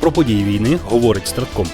Про події війни говорить Стратком.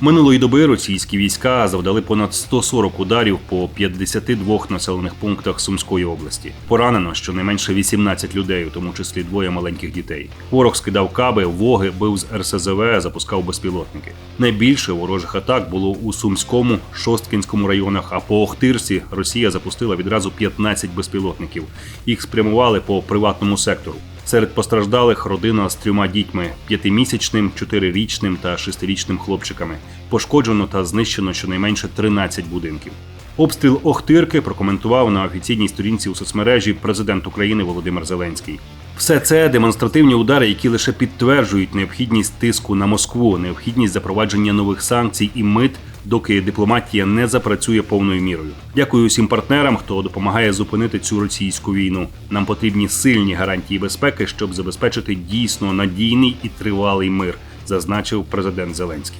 Минулої доби російські війська завдали понад 140 ударів по 52 населених пунктах Сумської області. Поранено щонайменше 18 людей, у тому числі двоє маленьких дітей. Ворог скидав каби, воги, бив з РСЗВ, запускав безпілотники. Найбільше ворожих атак було у Сумському, Шосткінському районах. А по Охтирці Росія запустила відразу 15 безпілотників. Їх спрямували по приватному сектору. Серед постраждалих родина з трьома дітьми: п'ятимісячним, чотирирічним та шестирічним хлопчиками. Пошкоджено та знищено щонайменше 13 будинків. Обстріл Охтирки прокоментував на офіційній сторінці у соцмережі президент України Володимир Зеленський. Все це демонстративні удари, які лише підтверджують необхідність тиску на Москву, необхідність запровадження нових санкцій і мит, доки дипломатія не запрацює повною мірою. Дякую усім партнерам, хто допомагає зупинити цю російську війну. Нам потрібні сильні гарантії безпеки, щоб забезпечити дійсно надійний і тривалий мир, зазначив президент Зеленський.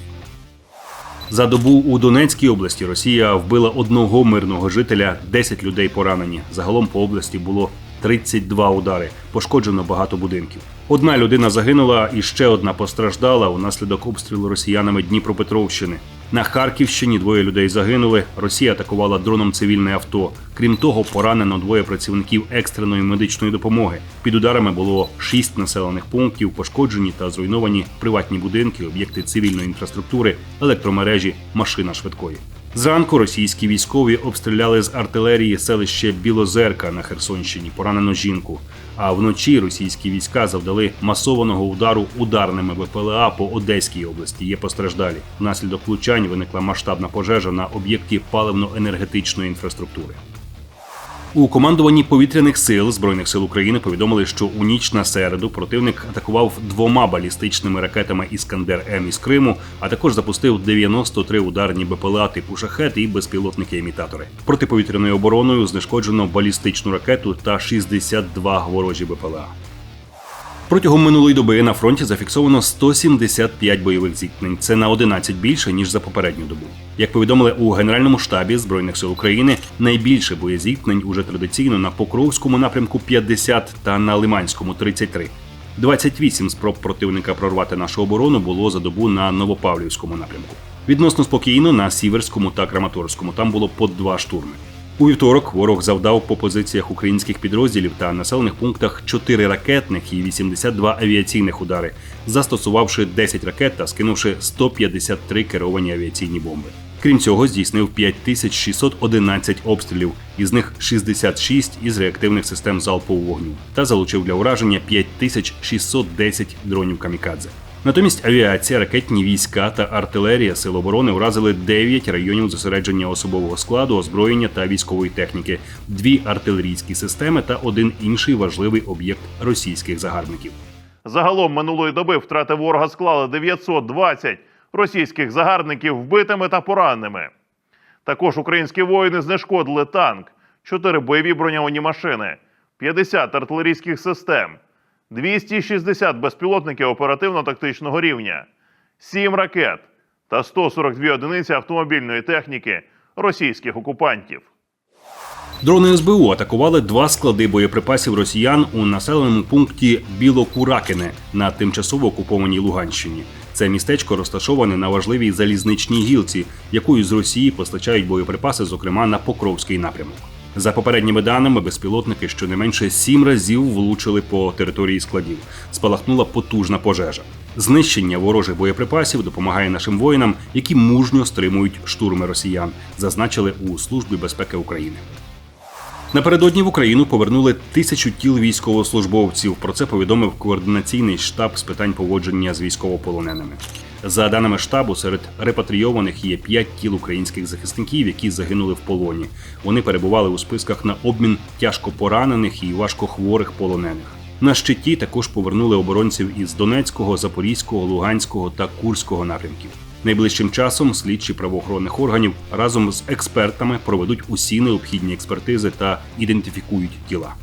За добу у Донецькій області Росія вбила одного мирного жителя, 10 людей поранені. Загалом по області було 32 удари. Пошкоджено багато будинків. Одна людина загинула і ще одна постраждала унаслідок обстрілу росіянами Дніпропетровщини. На Харківщині двоє людей загинули. Росія атакувала дроном цивільне авто. Крім того, поранено двоє працівників екстреної медичної допомоги. Під ударами було шість населених пунктів, пошкоджені та зруйновані приватні будинки, об'єкти цивільної інфраструктури, електромережі, машина швидкої. Зранку російські військові обстріляли з артилерії селище Білозерка на Херсонщині. Поранено жінку. А вночі російські війська завдали масованого удару ударними БПЛА по Одеській області. Є постраждалі. Внаслідок влучань виникла масштабна пожежа на об'єкті паливно-енергетичної інфраструктури. У командуванні повітряних сил збройних сил України повідомили, що у ніч на середу противник атакував двома балістичними ракетами Іскандер М із Криму, а також запустив 93 ударні БПЛА типу шахет і безпілотники-імітатори. Протиповітряною обороною знешкоджено балістичну ракету та 62 ворожі БПЛА. Протягом минулої доби на фронті зафіксовано 175 бойових зіткнень. Це на 11 більше ніж за попередню добу. Як повідомили у Генеральному штабі збройних сил України, найбільше боєзіткнень уже традиційно на Покровському напрямку 50 та на Лиманському 33. 28 спроб противника прорвати нашу оборону було за добу на Новопавлівському напрямку. Відносно спокійно на Сіверському та Краматорському там було по два штурми. У вівторок ворог завдав по позиціях українських підрозділів та населених пунктах 4 ракетних і 82 авіаційних удари, застосувавши 10 ракет та скинувши 153 керовані авіаційні бомби. Крім цього, здійснив 5611 обстрілів, із них 66 із реактивних систем залпового вогню, та залучив для ураження 5610 дронів камікадзе. Натомість авіація, ракетні війська та артилерія Сил оборони вразили 9 районів зосередження особового складу, озброєння та військової техніки, дві артилерійські системи та один інший важливий об'єкт російських загарбників. Загалом минулої доби втрати ворога склали 920 російських загарбників вбитими та пораненими. Також українські воїни знешкодили танк, 4 бойові броньовані машини, 50 артилерійських систем, 260 безпілотників оперативно-тактичного рівня, 7 ракет та 142 одиниці автомобільної техніки російських окупантів. Дрони СБУ атакували два склади боєприпасів росіян у населеному пункті Білокуракине на тимчасово окупованій Луганщині. Це містечко розташоване на важливій залізничній гілці, якою з Росії постачають боєприпаси, зокрема на Покровський напрямок. За попередніми даними, безпілотники щонайменше сім разів влучили по території складів. Спалахнула потужна пожежа. Знищення ворожих боєприпасів допомагає нашим воїнам, які мужньо стримують штурми росіян, зазначили у службі безпеки України. Напередодні в Україну повернули тисячу тіл військовослужбовців. Про це повідомив координаційний штаб з питань поводження з військовополоненими. За даними штабу, серед репатрійованих є п'ять тіл українських захисників, які загинули в полоні. Вони перебували у списках на обмін тяжко поранених і важкохворих полонених. На щиті також повернули оборонців із Донецького, Запорізького, Луганського та Курського напрямків. Найближчим часом слідчі правоохоронних органів разом з експертами проведуть усі необхідні експертизи та ідентифікують тіла.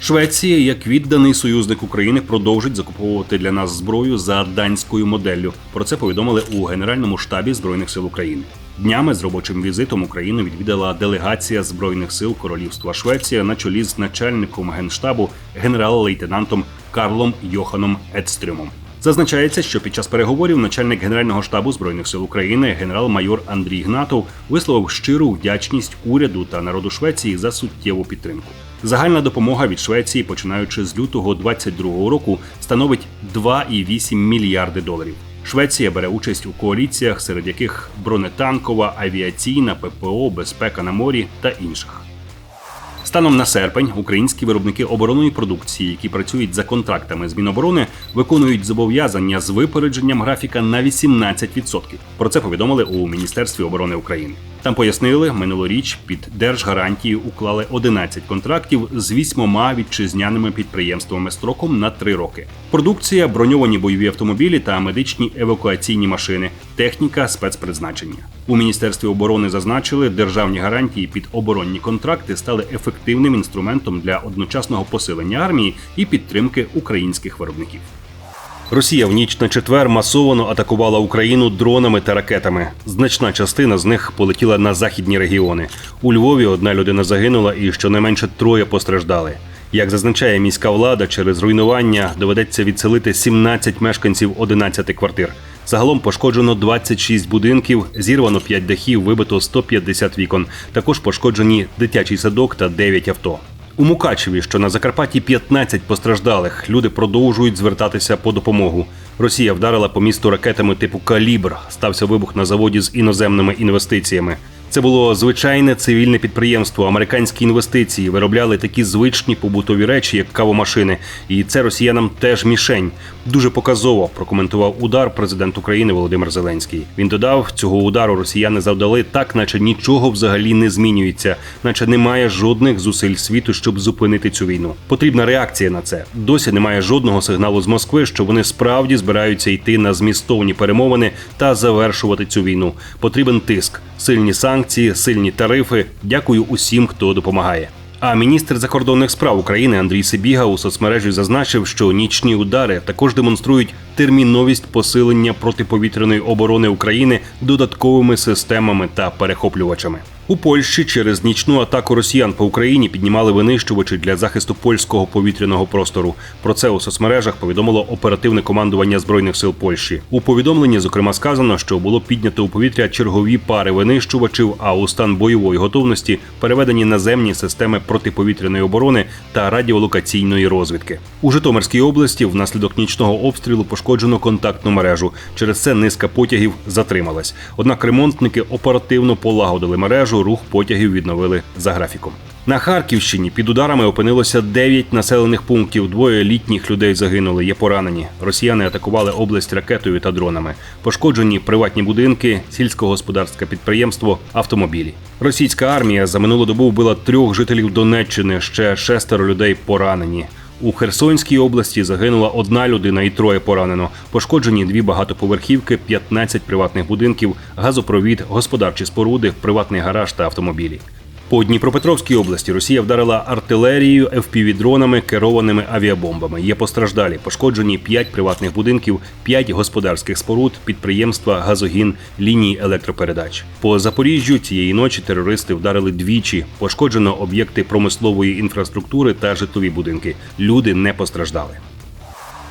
Швеція, як відданий союзник України, продовжить закуповувати для нас зброю за данською моделлю. Про це повідомили у Генеральному штабі збройних сил України. Днями з робочим візитом Україну відвідала делегація збройних сил Королівства Швеція на чолі з начальником генштабу генерал-лейтенантом Карлом Йоханом Едстрюмом. Зазначається, що під час переговорів начальник Генерального штабу збройних сил України генерал-майор Андрій Гнатов висловив щиру вдячність уряду та народу Швеції за суттєву підтримку. Загальна допомога від Швеції, починаючи з лютого 2022 року, становить 2,8 мільярди доларів. Швеція бере участь у коаліціях, серед яких бронетанкова, авіаційна, ППО, безпека на морі та інших. Станом на серпень українські виробники оборонної продукції, які працюють за контрактами з Міноборони, виконують зобов'язання з випередженням графіка на 18%. Про це повідомили у Міністерстві оборони України. Там пояснили, минулоріч під держгарантії уклали 11 контрактів з вісьмома вітчизняними підприємствами строком на три роки. Продукція, броньовані бойові автомобілі та медичні евакуаційні машини, техніка спецпризначення. У міністерстві оборони зазначили, державні гарантії під оборонні контракти стали ефективним інструментом для одночасного посилення армії і підтримки українських виробників. Росія в ніч на четвер масово атакувала Україну дронами та ракетами. Значна частина з них полетіла на західні регіони. У Львові одна людина загинула, і щонайменше троє постраждали. Як зазначає міська влада, через руйнування доведеться відселити 17 мешканців 11 квартир. Загалом пошкоджено 26 будинків, зірвано 5 дахів, вибито 150 вікон. Також пошкоджені дитячий садок та 9 авто. У Мукачеві, що на Закарпатті 15 постраждалих, люди продовжують звертатися по допомогу. Росія вдарила по місту ракетами типу Калібр. Стався вибух на заводі з іноземними інвестиціями. Це було звичайне цивільне підприємство. Американські інвестиції виробляли такі звичні побутові речі, як кавомашини. І це росіянам теж мішень. Дуже показово прокоментував удар президент України Володимир Зеленський. Він додав, цього удару росіяни завдали так, наче нічого взагалі не змінюється, наче немає жодних зусиль світу, щоб зупинити цю війну. Потрібна реакція на це. Досі немає жодного сигналу з Москви, що вони справді збираються йти на змістовні перемовини та завершувати цю війну. Потрібен тиск, сильні санкції, сильні тарифи. Дякую усім, хто допомагає. А міністр закордонних справ України Андрій Сибіга у соцмережі зазначив, що нічні удари також демонструють терміновість посилення протиповітряної оборони України додатковими системами та перехоплювачами. У Польщі через нічну атаку росіян по Україні піднімали винищувачі для захисту польського повітряного простору. Про це у соцмережах повідомило оперативне командування збройних сил Польщі. У повідомленні зокрема сказано, що було піднято у повітря чергові пари винищувачів, а у стан бойової готовності переведені наземні системи протиповітряної оборони та радіолокаційної розвідки. У Житомирській області внаслідок нічного обстрілу пошкоджено контактну мережу. Через це низка потягів затрималась. Однак ремонтники оперативно полагодили мережу рух потягів відновили за графіком. На Харківщині під ударами опинилося 9 населених пунктів. Двоє літніх людей загинули, є поранені. Росіяни атакували область ракетою та дронами. Пошкоджені приватні будинки, сільськогосподарське підприємство, автомобілі. Російська армія за минулу добу вбила трьох жителів Донеччини. Ще шестеро людей поранені. У Херсонській області загинула одна людина і троє поранено. Пошкоджені дві багатоповерхівки, 15 приватних будинків, газопровід, господарчі споруди, приватний гараж та автомобілі. По Дніпропетровській області Росія вдарила артилерією, FPV-дронами, керованими авіабомбами. Є постраждалі, пошкоджені 5 приватних будинків, 5 господарських споруд, підприємства, газогін, лінії електропередач. По Запоріжжю цієї ночі терористи вдарили двічі. Пошкоджено об'єкти промислової інфраструктури та житлові будинки. Люди не постраждали.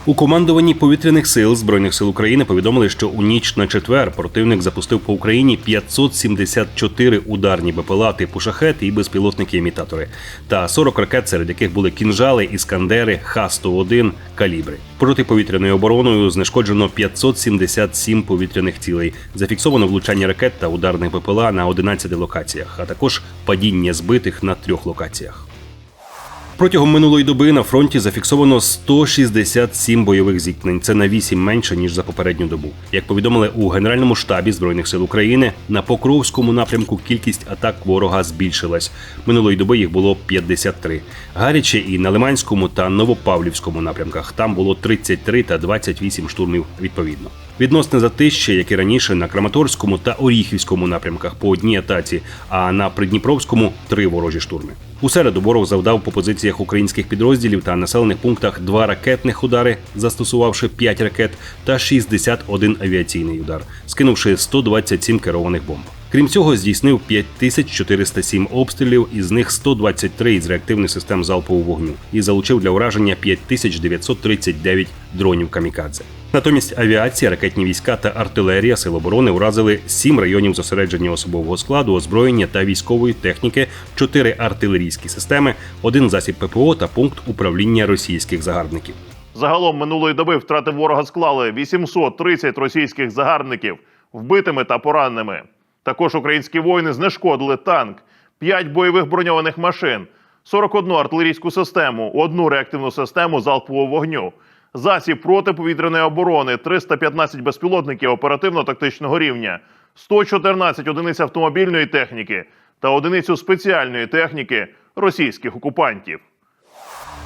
У командуванні повітряних сил збройних сил України повідомили, що у ніч на четвер противник запустив по Україні 574 ударні БПЛА типу шахет і безпілотники-імітатори, та 40 ракет, серед яких були кінжали, іскандери, Х-101, калібри. Протиповітряною обороною знешкоджено 577 повітряних цілей. Зафіксовано влучання ракет та ударних БПЛА на 11 локаціях, а також падіння збитих на трьох локаціях. Протягом минулої доби на фронті зафіксовано 167 бойових зіткнень. Це на 8 менше ніж за попередню добу. Як повідомили у Генеральному штабі збройних сил України, на Покровському напрямку кількість атак ворога збільшилась. Минулої доби їх було 53. Гаряче і на Лиманському та Новопавлівському напрямках. Там було 33 та 28 штурмів відповідно. Відносне затище, як і раніше, на Краматорському та Оріхівському напрямках по одній атаці, а на Придніпровському три ворожі штурми. У середу ворог завдав по позиціях українських підрозділів та населених пунктах два ракетних удари, застосувавши 5 ракет, та 61 авіаційний удар, скинувши 127 керованих бомб. Крім цього, здійснив 5407 обстрілів, із них 123 із реактивних систем залпового вогню, і залучив для ураження 5939 дронів камікадзе. Натомість авіація, ракетні війська та артилерія Сил оборони уразили сім районів зосередження особового складу, озброєння та військової техніки, чотири артилерійські системи, один засіб ППО та пункт управління російських загарбників. Загалом минулої доби втрати ворога склали 830 російських загарбників вбитими та пораненими. Також українські воїни знешкодили танк, 5 бойових броньованих машин, 41 артилерійську систему, одну реактивну систему залпового вогню, засіб протиповітряної оборони, 315 безпілотників оперативно-тактичного рівня, 114 одиниць автомобільної техніки та одиницю спеціальної техніки російських окупантів.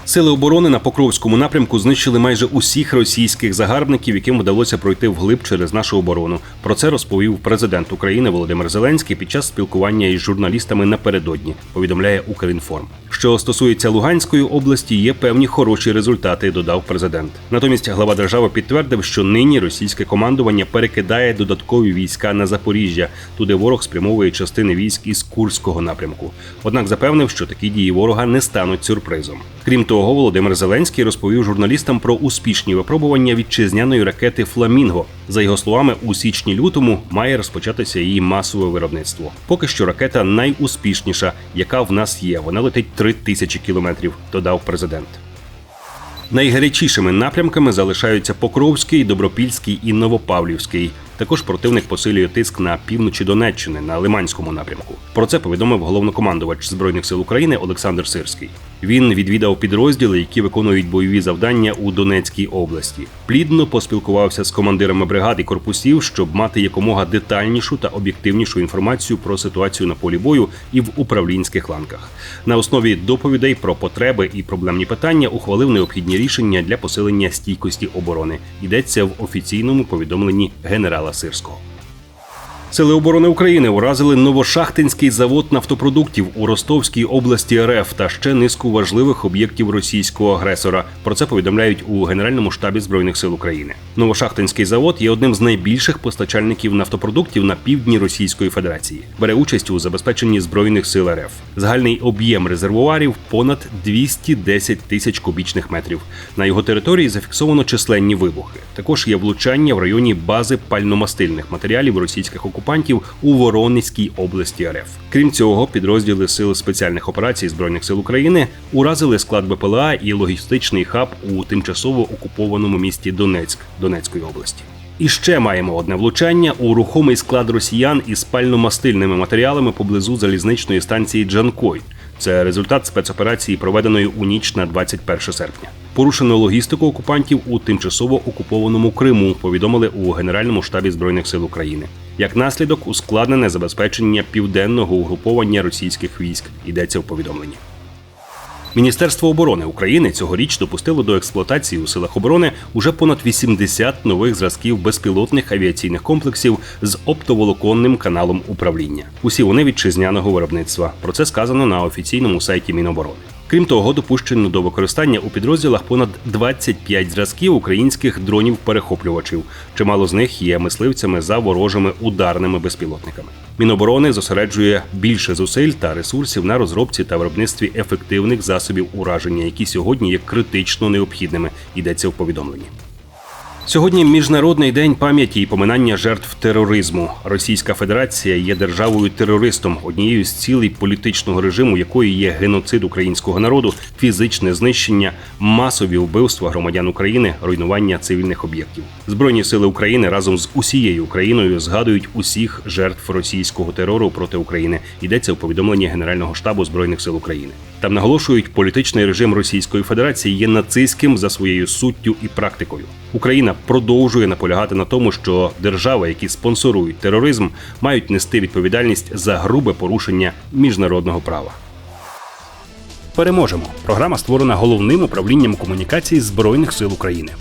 Сили оборони на Покровському напрямку знищили майже усіх російських загарбників, яким вдалося пройти вглиб через нашу оборону. Про це розповів президент України Володимир Зеленський під час спілкування із журналістами напередодні. Повідомляє Укрінформ. Що стосується Луганської області, є певні хороші результати, додав президент. Натомість глава держави підтвердив, що нині російське командування перекидає додаткові війська на Запоріжжя. Туди ворог спрямовує частини військ із Курського напрямку. Однак запевнив, що такі дії ворога не стануть сюрпризом. Крім того, Володимир Зеленський розповів журналістам про успішні випробування вітчизняної ракети Фламінго. За його словами, у січні-лютому має розпочатися її масове виробництво. Поки що ракета найуспішніша, яка в нас є. Вона летить 3 тисячі кілометрів, додав президент. Найгарячішими напрямками залишаються Покровський, Добропільський і Новопавлівський. Також противник посилює тиск на півночі Донеччини на Лиманському напрямку. Про це повідомив головнокомандувач збройних сил України Олександр Сирський. Він відвідав підрозділи, які виконують бойові завдання у Донецькій області. Плідно поспілкувався з командирами бригад і корпусів, щоб мати якомога детальнішу та об'єктивнішу інформацію про ситуацію на полі бою і в управлінських ланках. На основі доповідей про потреби і проблемні питання ухвалив необхідні рішення для посилення стійкості оборони. Йдеться в офіційному повідомленні генерала Сирського. Сили оборони України уразили Новошахтинський завод нафтопродуктів у Ростовській області РФ та ще низку важливих об'єктів російського агресора. Про це повідомляють у Генеральному штабі збройних сил України. Новошахтинський завод є одним з найбільших постачальників нафтопродуктів на півдні Російської Федерації. Бере участь у забезпеченні збройних сил РФ. Загальний об'єм резервуарів понад 210 тисяч кубічних метрів. На його території зафіксовано численні вибухи. Також є влучання в районі бази пальномастильних матеріалів російських окупантів у Воронезькій області РФ. Крім цього, підрозділи сил спеціальних операцій збройних сил України уразили склад БПЛА і логістичний хаб у тимчасово окупованому місті Донецьк Донецької області. І ще маємо одне влучання у рухомий склад росіян із пально-мастильними матеріалами поблизу залізничної станції Джанкой. Це результат спецоперації, проведеної у ніч на 21 серпня. Порушено логістику окупантів у тимчасово окупованому Криму. Повідомили у Генеральному штабі збройних сил України. Як наслідок, ускладнене забезпечення південного угруповання російських військ. Йдеться в повідомленні. Міністерство оборони України цьогоріч допустило до експлуатації у силах оборони уже понад 80 нових зразків безпілотних авіаційних комплексів з оптоволоконним каналом управління. Усі вони вітчизняного виробництва. Про це сказано на офіційному сайті Міноборони. Крім того, допущено до використання у підрозділах понад 25 зразків українських дронів-перехоплювачів. Чимало з них є мисливцями за ворожими ударними безпілотниками. Міноборони зосереджує більше зусиль та ресурсів на розробці та виробництві ефективних засобів ураження, які сьогодні є критично необхідними. Йдеться в повідомленні. Сьогодні міжнародний день пам'яті і поминання жертв тероризму. Російська Федерація є державою терористом, однією з цілей політичного режиму, якої є геноцид українського народу, фізичне знищення, масові вбивства громадян України, руйнування цивільних об'єктів. Збройні сили України разом з усією Україною згадують усіх жертв російського терору проти України. Йдеться у повідомленні Генерального штабу збройних сил України. Там наголошують, політичний режим Російської Федерації є нацистським за своєю суттю і практикою. Україна продовжує наполягати на тому, що держави, які спонсорують тероризм, мають нести відповідальність за грубе порушення міжнародного права. Переможемо. Програма створена головним управлінням комунікації збройних сил України.